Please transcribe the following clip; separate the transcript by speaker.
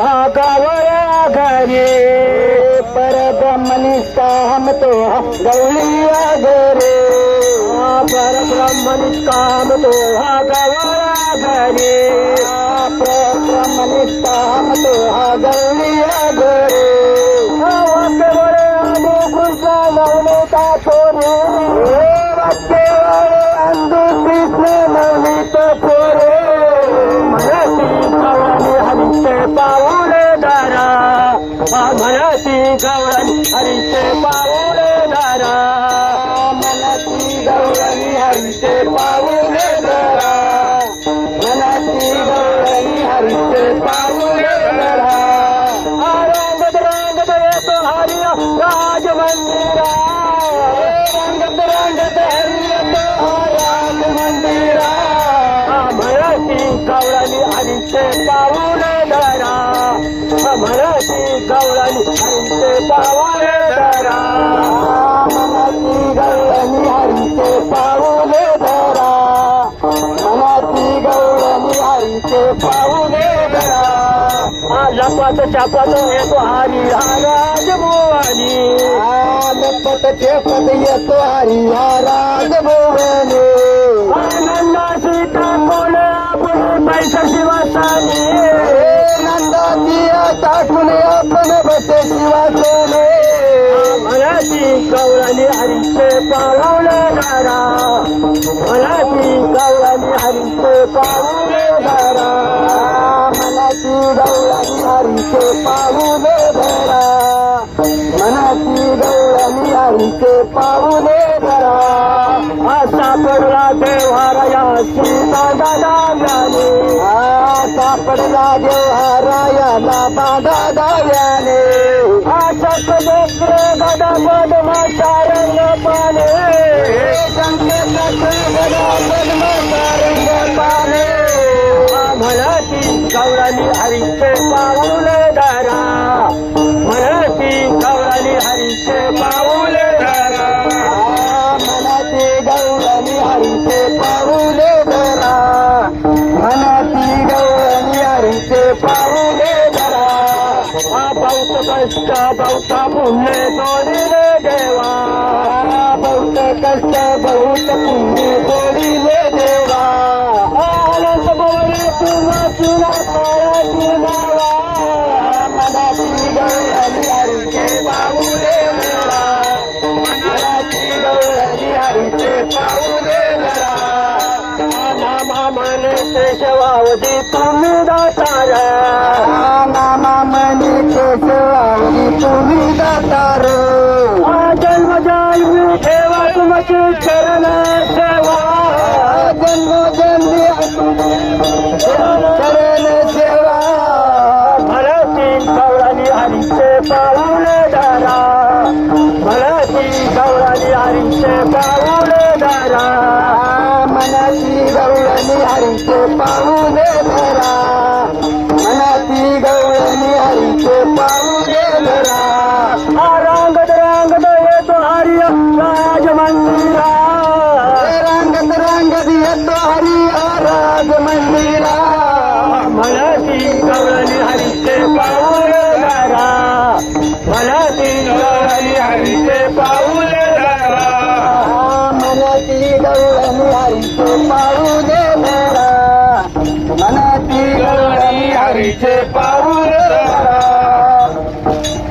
Speaker 1: हा घरे घरी परब्रह्मनिष्ठा हम तो गौलिया गवळिया घरे परब्रह्मनिष्ठा हम तो हा गावया पाऊले दारा मनसी गवळणी हरीचे पाऊले दारा मनसी गवळणी हरीचे पाऊले लपत चपत येतो हरी राज भुवानी लपत चपत येतो हरी राज भुवानी नंदा सीता कोले आपण पैसा शिवासानी? नंदाची टाकून आपण बसे शिवासने. मराठी गवळणी हरीचे पावले दारा. मराठी गवळणी हरीचे पावले गवळणी हरीचे पावले मनाची गौरणी आईचे पावले धरा असा पडला देवाराया सीता दाव्याने असा पडला देवहारायाला बाधा दाव्याने आशक बेक्र गदा गदमा सारंग पाने संकेत हा बहुत कष्ट बहुत पुण्य सोडिले देवा बहुत कष्ट बहुत पुण्य सोडिले देवा आनंद बोले तुला तुला ताराची नावा मनाची गौरानी हरीचे पाऊले दारा मनाची गौरानी हरीचे पाऊले दारा नामा मने केशवावधी तुम्ही दातार पाऊले दारा. मनाची गौरानी हरीचे पाऊले दारा. मनाची गौरानी हरीचे पाऊले धरा मनाची गौरानी हरीचे पाऊले धरा हा रांगत रांगत येतो हरिया राज मंदिरा रांगत रांगत येतो हरिया जाऊ दे मनाची हरीचे पाऊ